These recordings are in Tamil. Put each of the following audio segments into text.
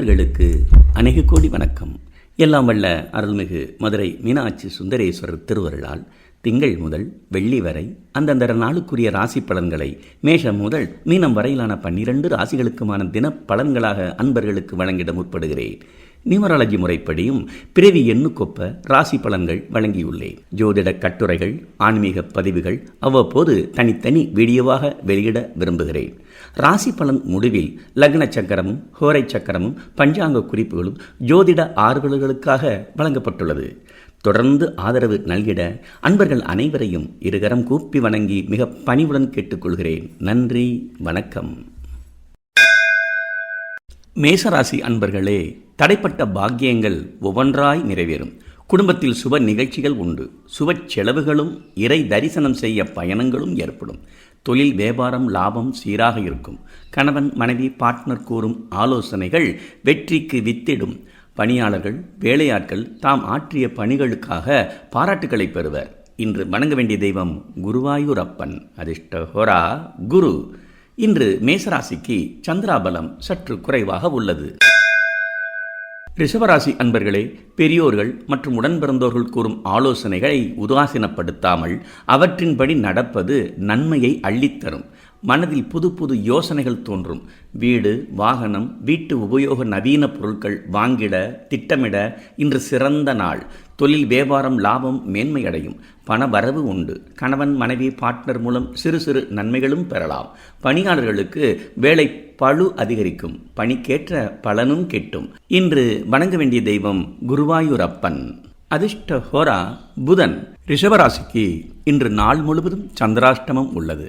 அன்பர்களுக்கு அநேக கோடி வணக்கம். எல்லாம் வல்ல அருள்மிகு மதுரை மீனாட்சி சுந்தரேஸ்வரர் திருவருளால் திங்கள் முதல் வெள்ளி வரை அந்தந்த நாளுக்குரிய ராசி பலன்களை மேஷம் முதல் மீனம் வரையிலான பன்னிரண்டு ராசிகளுக்குமான தின பலன்களாக அன்பர்களுக்கு வழங்கிட முற்படுகிறேன். நியூமராலஜி முறைப்படியும் பிறவி எண்ணுக்கொப்ப ராசி பலன்கள் வழங்கியுள்ளேன். ஜோதிட கட்டுரைகள் ஆன்மீக பதிவுகள் அவ்வப்போது தனித்தனி வீடியோவாக வெளியிட விரும்புகிறேன். ராசி பலன் முடிவில் லக்ன சக்கரமும் ஹோரை சக்கரமும் பஞ்சாங்க குறிப்புகளும் ஜோதிட ஆர்வலர்களுக்காக வழங்கப்பட்டுள்ளது. தொடர்ந்து ஆதரவு நல்கிட அன்பர்கள் அனைவரையும் இருகரம் கூப்பி வணங்கி மிக பணிவுடன் கேட்டுக்கொள்கிறேன். நன்றி வணக்கம். மேசராசி அன்பர்களே தடைப்பட்ட பாக்கியங்கள் ஒவ்வொன்றாய் நிறைவேறும். குடும்பத்தில் சுப நிகழ்ச்சிகள் உண்டு. சுப செலவுகளும் இறை தரிசனம் செய்ய பயணங்களும் ஏற்படும். தொழில் வியாபாரம் லாபம் சீராக இருக்கும். கணவன் மனைவி பார்ட்னர் கூறும் ஆலோசனைகள் வெற்றிக்கு வித்திடும். பணியாளர்கள் வேலையாட்கள் தாம் ஆற்றிய பணிகளுக்காக பாராட்டுகளை பெறுவர். இன்று வணங்க வேண்டிய தெய்வம் குருவாயூரப்பன். அதிர்ஷ்ட ஹோரா குரு. இன்று மேசராசிக்கு சந்திராபலம் சற்று குறைவாக உள்ளது. ரிஷபராசி அன்பர்களே பெரியோர்கள் மற்றும் உடன்பிறந்தோர்கள் கூறும் ஆலோசனைகளை உதாசீனப்படுத்தாமல் அவற்றின்படி நடப்பது நன்மையை அள்ளித்தரும். மனதில் புது புது யோசனைகள் தோன்றும். வீடு வாகனம் வீட்டு உபயோக நவீன பொருட்கள் வாங்கிட திட்டமிட இன்று சிறந்த நாள். தொழில் வியாபாரம் லாபம் மேன்மையடையும். பண வரவு உண்டு. கணவன் மனைவி பார்ட்னர் மூலம் சிறு சிறு நன்மைகளும் பெறலாம். பணியாளர்களுக்கு வேலை பழு அதிகரிக்கும். பணிக்கேற்ற பலனும் கிட்டும். இன்று வணங்க வேண்டிய தெய்வம் குருவாயூரப்பன். அதிர்ஷ்ட ஹோரா புதன். ரிஷபராசிக்கு இன்று நாள் முழுவதும் சந்திராஷ்டமம் உள்ளது.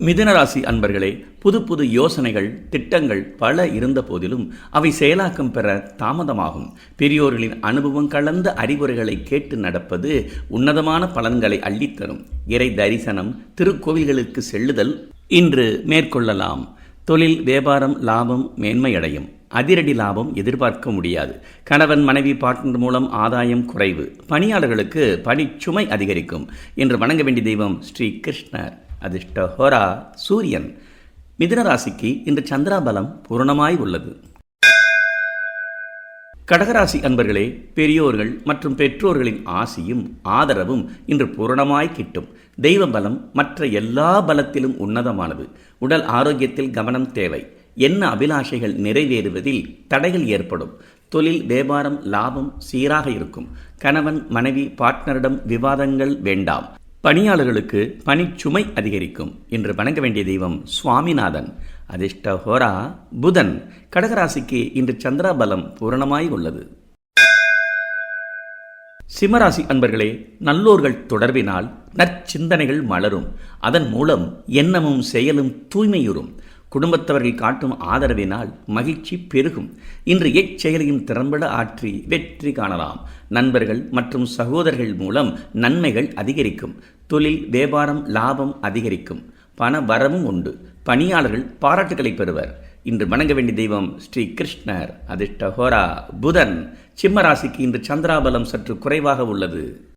மிதனராசி அன்பர்களே புது புது யோசனைகள் திட்டங்கள் பல இருந்த போதிலும் அவை செயலாக்கம் பெற தாமதமாகும். பெரியோர்களின் அனுபவம் கலந்த அறிவுரைகளை கேட்டு நடப்பது உன்னதமான பலன்களை அள்ளித்தரும். இறை தரிசனம் திருக்கோவில்களுக்கு செல்லுதல் இன்று மேற்கொள்ளலாம். தொழில் வியாபாரம் லாபம் மேன்மையடையும். அதிரடி லாபம் எதிர்பார்க்க முடியாது. கணவன் மனைவி பார்ட்னர் மூலம் ஆதாயம் குறைவு. பணியாளர்களுக்கு பணிச்சுமை அதிகரிக்கும். என்று வணங்க வேண்டிய தெய்வம் ஸ்ரீ கிருஷ்ணர். அதிர்ஷ்ட ஹோரா சூரியன். மிதுன ராசிக்கு இன்று சந்திராபலம் பூரணமாய் உள்ளது. கடகராசி அன்பர்களே பெரியோர்கள் மற்றும் பெற்றோர்களின் ஆசியும் ஆதரவும் இன்று பூரணமாய் கிட்டும். தெய்வ பலம் மற்ற எல்லா பலத்திலும் உன்னதமானது. உடல் ஆரோக்கியத்தில் கவனம் தேவை. என்ன அபிலாஷைகள் நிறைவேறுவதில் தடைகள் ஏற்படும். தொழில் வியாபாரம் லாபம் சீராக இருக்கும். கணவன் மனைவி பார்ட்னரிடம் விவாதங்கள் வேண்டாம். பணியாளர்களுக்கு பணிச்சுமை அதிகரிக்கும் என்று வணங்க வேண்டிய தெய்வம் சுவாமிநாதன். அதிர்ஷ்ட ஹோரா புதன். கடகராசிக்கு இன்று சந்திராபலம் பூரணமாய் உள்ளது. சிம்மராசி அன்பர்களே நல்லோர்கள் தொடர்பினால் நற்சிந்தனைகள் மலரும். அதன் மூலம் எண்ணமும் செயலும் தூய்மையுறும். குடும்பத்தவர்கள் காட்டும் ஆதரவினால் மகிழ்ச்சி பெருகும். இன்று எச்செயலையும் திறம்பட ஆற்றி வெற்றி காணலாம். நண்பர்கள் மற்றும் சகோதரர்கள் மூலம் நன்மைகள் அதிகரிக்கும். தொழில் வியாபாரம் லாபம் அதிகரிக்கும். பண வரவும் உண்டு. பணியாளர்கள் பாராட்டுகளை பெறுவர். இன்று வணங்க வேண்டிய தெய்வம் ஸ்ரீ கிருஷ்ணர். அதிர்ஷ்ட ஹோரா. புதன். சிம்மராசிக்கு இன்று சந்திராபலம் சற்று குறைவாக உள்ளது.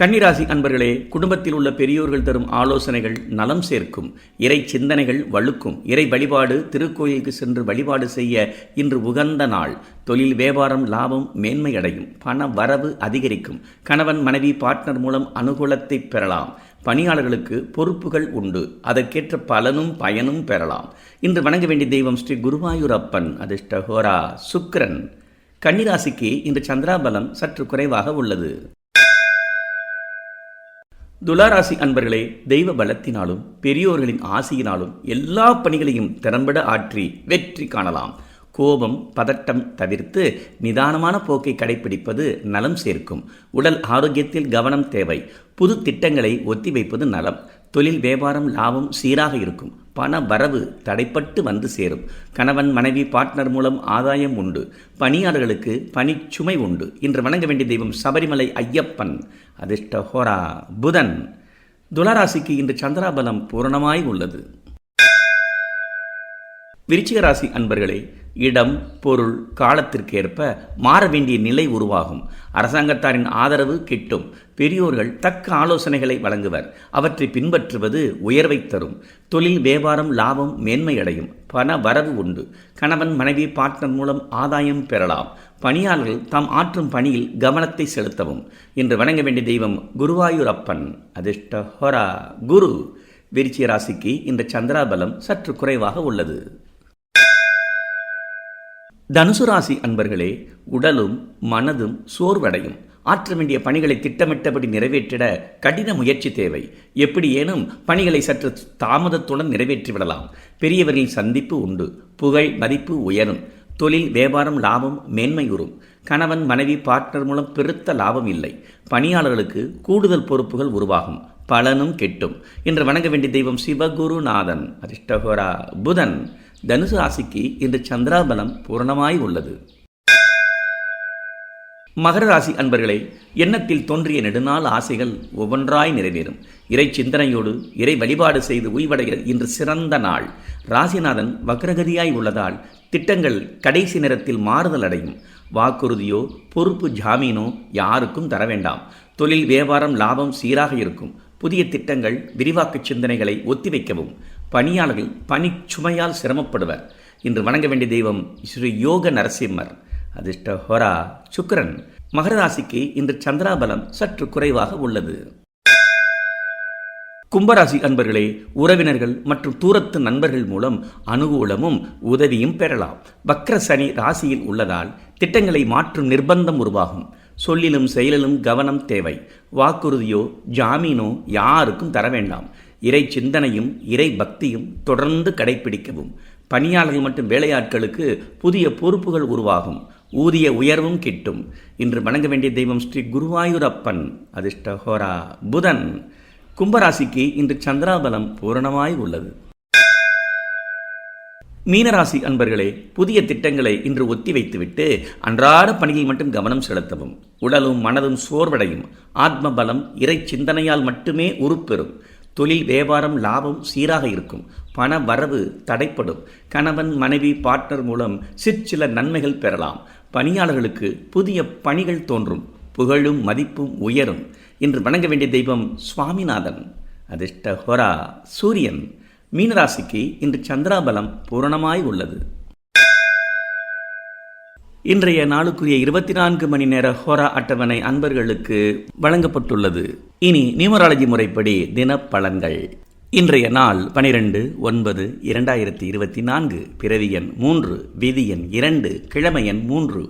கன்னிராசி அன்பர்களே குடும்பத்தில் உள்ள பெரியோர்கள் தரும் ஆலோசனைகள் நலம் சேர்க்கும் இறை சிந்தனைகள் வழுக்கும் இறை வழிபாடு திருக்கோயிலுக்கு சென்று வழிபாடு செய்ய இன்று உகந்த நாள். தொழில் வியாபாரம் லாபம் மேன்மை அடையும் பண வரவு அதிகரிக்கும். கணவன் மனைவி பார்ட்னர் மூலம் அனுகூலத்தை பெறலாம். பணியாளர்களுக்கு பொறுப்புகள் உண்டு. அதற்கேற்ற பலனும் பயனும் பெறலாம். இன்று வணங்க வேண்டிய தெய்வம் ஸ்ரீ குருவாயூரப்பன் அதிர்ஷ்ட ஹோரா சுக்ரன் கன்னிராசிக்கு இன்று சந்திராபலம் சற்று குறைவாக உள்ளது. துளாராசி அன்பர்களே தெய்வ பலத்தினாலும் பெரியோர்களின் ஆசியினாலும் எல்லா பணிகளையும் திறம்பட ஆற்றி வெற்றி காணலாம். கோபம் பதட்டம் தவிர்த்து நிதானமான போக்கை கடைபிடிப்பது நலம் சேர்க்கும். உடல் ஆரோக்கியத்தில் கவனம் தேவை. புது திட்டங்களை ஒத்திவைப்பது நலம். தொழில் வியாபாரம் லாபம் சீராக இருக்கும். பண வரவு தடைப்பட்டு வந்து சேரும். கணவன் மனைவி பார்ட்னர் மூலம் ஆதாயம் உண்டு. பணியாளர்களுக்கு பணிச்சுமை உண்டு. இன்று வணங்க வேண்டிய தெய்வம் சபரிமலை ஐயப்பன். அதிர்ஷ்ட ஹோரா புதன். துளராசிக்கு இன்று சந்திராபலம் பூரணமாய் உள்ளது. விருச்சிக ராசி அன்பர்களே இடம் பொருள் காலத்திற்கேற்ப மாற வேண்டிய நிலை உருவாகும். அரசாங்கத்தாரின் ஆதரவு கிட்டும். பெரியோர்கள் தக்க ஆலோசனைகளை வழங்குவர். அவற்றை பின்பற்றுவது உயர்வை தரும். தொழில் வியாபாரம் லாபம் மேன்மையடையும் பண வரவு உண்டு. கணவன் மனைவி பார்ட்னர் மூலம் ஆதாயம் பெறலாம். பணியாளர்கள் தாம் ஆற்றும் பணியில் கவனத்தை செலுத்தவும். இன்று வணங்க வேண்டிய தெய்வம் குருவாயூரப்பன். அதிர்ஷ்ட ஹொரா குரு விருச்சிய ராசிக்கு இந்த சந்திராபலம் சற்று குறைவாக உள்ளது. தனுசு ராசி அன்பர்களே உடலும் மனதும் சோர்வடையும். ஆற்ற வேண்டிய பணிகளை திட்டமிட்டபடி நிறைவேற்றிட கடின முயற்சி தேவை. எப்படியேனும் பணிகளை சற்று தாமதத்துடன் நிறைவேற்றிவிடலாம். பெரியவர்களின் சந்திப்பு உண்டு. புகழ் மதிப்பு உயரும். தொழில் வியாபாரம் லாபம் மேன்மையுறும் கணவன் மனைவி பார்ட்னர் மூலம் பெருத்த லாபம் இல்லை. பணியாளர்களுக்கு கூடுதல் பொறுப்புகள் உருவாகும். பலனும் கெட்டும். இன்று வணங்க வேண்டிய தெய்வம் சிவகுருநாதன். அரிஷ்டகோரா புதன். தனுசு ராசிக்கு இன்று சந்திராபலம் பூரணமாய் உள்ளது. மகர ராசி அன்பர்களே எண்ணத்தில் தோன்றிய நெடுநாள் ஆசைகள் ஒவ்வொன்றாய் நிறைவேறும். இறை சிந்தனையோடு இறை வழிபாடு செய்து உய்வடைய இன்று சிறந்த நாள். ராசிநாதன் வக்ரகதியாய் உள்ளதால் திட்டங்கள் கடைசி நேரத்தில் மாறுதல் அடையும். வாக்குறுதியோ பொறுப்பு ஜாமீனோ யாருக்கும் தர வேண்டாம் தொழில் வியாபாரம் லாபம் சீராக இருக்கும். புதிய திட்டங்கள் விரிவாக்க சிந்தனைகளை ஒத்திவைக்கவும். பணியாளர்கள் பணிச்சுமையால் சிரமப்படுவர். இன்று வணங்க வேண்டிய தெய்வம் ஸ்ரீ யோக நரசிம்மர். அதிர்ஷ்ட ஹொரா சுக்கரன். மகரராசிக்கு இன்று சந்திராபலம் சற்று குறைவாக உள்ளது. கும்பராசி அன்பர்களே உறவினர்கள் மற்றும் தூரத்து நண்பர்கள் மூலம் அனுகூலமும் உதவியும் பெறலாம். வக்ர சனி ராசியில் உள்ளதால் திட்டங்களை மாற்றும் நிர்பந்தம் உருவாகும். சொல்லிலும் செயலிலும் கவனம் தேவை. வாக்குறுதியோ ஜாமீனோ யாருக்கும் தர வேண்டாம். இறை சிந்தனையும் இறை பக்தியும் தொடர்ந்து கடைபிடிக்கவும் பணியாளர்கள் மற்றும் வேலையாட்களுக்கு புதிய பொறுப்புகள் உருவாகும். ஊதிய உயர்வும் கிட்டும். இன்று வணங்க வேண்டிய தெய்வம் ஸ்ரீ குருவாயூரப்பன் அதிர்ஷ்ட ஹோரா புதன். கும்பராசிக்கு இன்று சந்திராபலம் பூரணமாய் உள்ளது. மீனராசி அன்பர்களே புதிய திட்டங்களை இன்று ஒத்தி வைத்துவிட்டு அன்றாட பணியில் மட்டும் கவனம் செலுத்தவும் உடலும் மனதும் சோர்வடையும் ஆத்ம பலம் இறை சிந்தனையால் மட்டுமே உருப்பெறும் தொழில் வியாபாரம் லாபம் சீராக இருக்கும் பண வரவு தடைப்படும் கணவன் மனைவி பார்ட்னர் மூலம் சிற்சில நன்மைகள் பெறலாம் பணியாளர்களுக்கு புதிய பணிகள் தோன்றும் புகழும் மதிப்பும் உயரும். இன்று வணங்க வேண்டிய தெய்வம் சுவாமிநாதன். அதிர்ஷ்ட ஹொரா சூரியன். மீனராசிக்கு இன்று சந்திராபலம் பூரணமாய் உள்ளது. இன்றைய நாளுக்குரிய இருபத்தி நான்கு மணி நேர ஹோரா அட்டவணை அன்பர்களுக்கு வழங்கப்பட்டுள்ளது. இனி நியூமராலஜி முறைப்படி தினப்பலன்கள். இன்றைய நாள் பனிரெண்டு ஒன்பது இரண்டாயிரத்தி இருபத்தி நான்கு பிறவி எண் மூன்று விதி எண் இரண்டு கிழமை எண் மூன்று.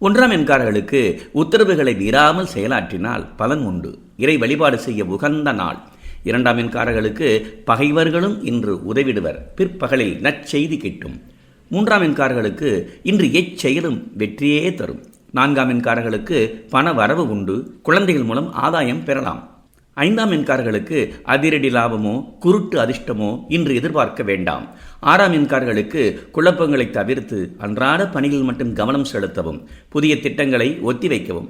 ஒன்றாம் எண்காரர்களுக்கு உத்தரவுகளை மீறாமல் செயலாற்றினால் பலன் உண்டு. இறை வழிபாடு செய்ய உகந்த நாள். இரண்டாம் எண்காரர்களுக்கு பகைவர்களும் இன்று உதவிடுவர். பிற்பகலில் நற்செய்தி கிட்டும். மூன்றாம் எண்காரர்களுக்கு இன்று எச்செயலும் வெற்றியே தரும். நான்காம் எண்காரர்களுக்கு பண வரவு உண்டு. குழந்தைகள் மூலம் ஆதாயம் பெறலாம். ஐந்தாம் எண்காரர்களுக்கு அதிரடி லாபமோ குருட்டு அதிர்ஷ்டமோ இன்று எதிர்பார்க்க வேண்டாம். ஆறாம் எண்கார்களுக்கு குழப்பங்களை தவிர்த்து அன்றாட பணிகள் மட்டும் கவனம் செலுத்தவும் புதிய திட்டங்களை ஒத்திவைக்கவும்.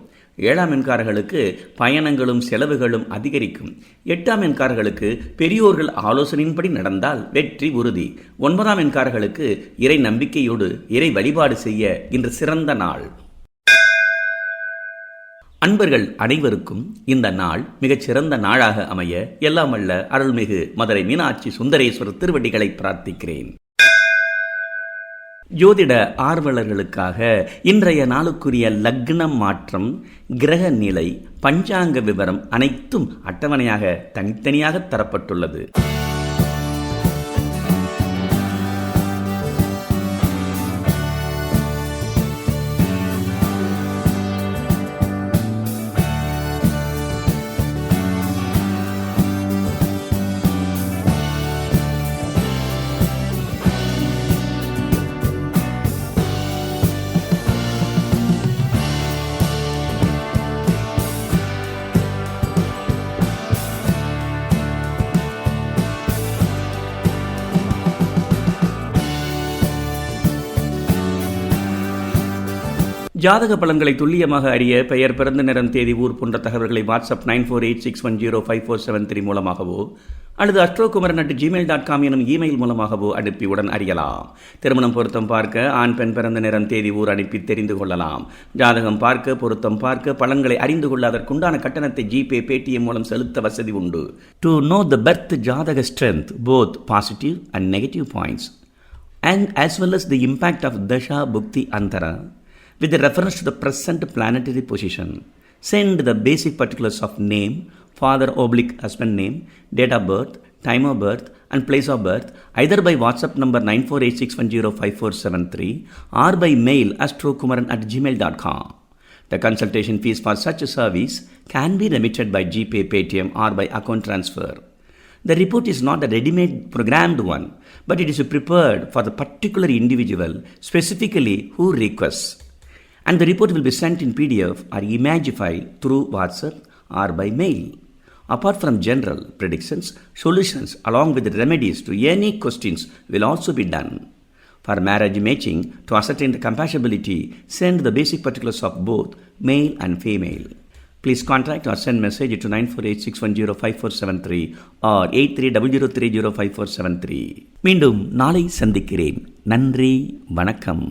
ஏழாம் எண்காரர்களுக்கு பயணங்களும் செலவுகளும் அதிகரிக்கும். எட்டாம் எண்காரர்களுக்கு பெரியோர்கள் ஆலோசனையின்படி நடந்தால் வெற்றி உறுதி. ஒன்பதாம் எண்காரர்களுக்கு இறை நம்பிக்கையோடு இறை வழிபாடு செய்ய இன்று சிறந்த நாள். அன்பர்கள் அனைவருக்கும் இந்த நாள் மிகச் சிறந்த நாளாக அமைய எல்லாம் அல்ல அருள்மிகு மதுரை மீனாட்சி சுந்தரேஸ்வரர் திருவடிகளை பிரார்த்திக்கிறேன். ஜோதிட ஆர்வலர்களுக்காக இன்றைய நாளுக்குரிய லக்னம் மாற்றம் கிரக நிலை பஞ்சாங்க விவரம் அனைத்தும் அட்டவணையாக தனித்தனியாக தரப்பட்டுள்ளது. ஜாதக பலன்களை துல்லியமாக அறிய பெயர் பிறந்த நேரம் தேதி ஊர் போன்ற தகவல்களை WhatsApp nine four eight six one zero five four seven three மூலமாகவோ அல்லது Astrokumaran at Gmail dot com எனும் இமெயில் மூலமாகவோ அனுப்பி உடன் அறியலாம். திருமணம் பொருத்தம் பார்க்க ஆண் பெண் பிறந்த நேரம் தேதி ஊர் அனுப்பி தெரிந்து கொள்ளலாம். ஜாதகம் பார்க்க பொருத்தம் பார்க்க பலன்களை அறிந்து கொள்ள அதற்குண்டான கட்டணத்தை ஜிபே பேடிஎம் மூலம் செலுத்த வசதி உண்டு. To know the birth jataka strength both positive and negative points and as well as the impact of dasha bhukti antara with reference to the present planetary position. Send the basic particulars of name, father oblique husband name, date of birth, time of birth, and place of birth either by WhatsApp number 9486105473 or by mail astrokumaran at gmail.com. The consultation fees for such a service can be remitted by GPay, Paytm, or by account transfer. The report is not a ready made programmed one, but it is prepared for the particular individual, specifically who requests And the report will be sent in PDF or image file through WhatsApp or by mail. Apart from general predictions, solutions along with remedies to any questions will also be done. For marriage matching, to ascertain the compatibility, send the basic particulars of both male and female. Please contact or send message to 9486105473 or 8300305473. மீண்டும் நாளை சந்திக்கிறேன் நன்றி வணக்கம்